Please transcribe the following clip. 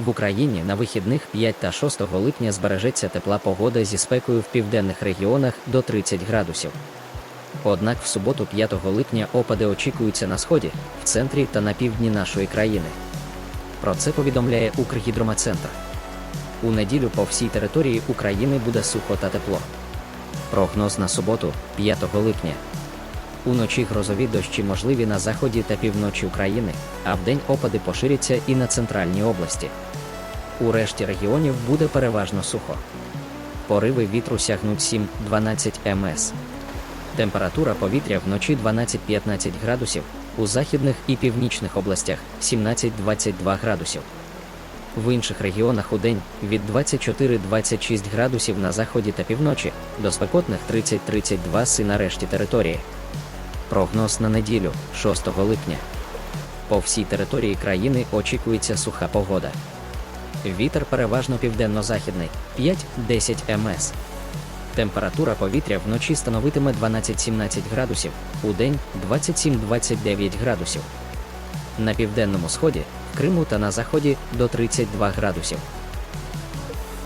В Україні на вихідних 5 та 6 липня збережеться тепла погода зі спекою в південних регіонах до 30 градусів. Однак в суботу 5 липня опади очікуються на сході, в центрі та на півдні нашої країни. Про це повідомляє Укргідромецентр. У неділю по всій території України буде сухо та тепло. Прогноз на суботу, 5 липня. Уночі грозові дощі можливі на заході та півночі України, а вдень опади поширяться і на центральній області. У решті регіонів буде переважно сухо. Пориви вітру сягнуть 7-12 МС. Температура повітря вночі 12-15 градусів, у західних і північних областях 17-22 градусів. В інших регіонах у день від 24-26 градусів на заході та півночі до спекотних 30-32 си на решті території. Прогноз на неділю, 6 липня. По всій території країни очікується суха погода. Вітер переважно південно-західний 5-10 МС. Температура повітря вночі становитиме 12-17 градусів, у день 27-29 градусів. На південному сході, в Криму та на заході до 32 градусів.